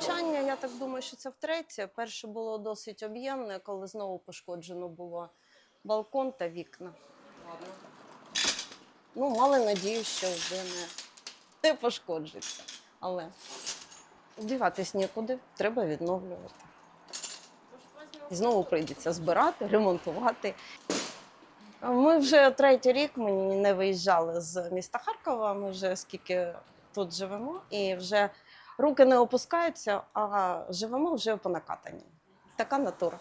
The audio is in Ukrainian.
Влучання, я так думаю, що це втретє. Перше було досить об'ємне, коли знову пошкоджено було балкон та вікна. Ну, мали надію, що вже не, не пошкоджиться. Але діватись нікуди, треба відновлювати. І знову прийдеться збирати, ремонтувати. Ми вже третій рік ми не виїжджали з міста Харкова. Ми вже скільки тут живемо, і вже руки не опускаються, а живемо вже по накатанні. Така натура.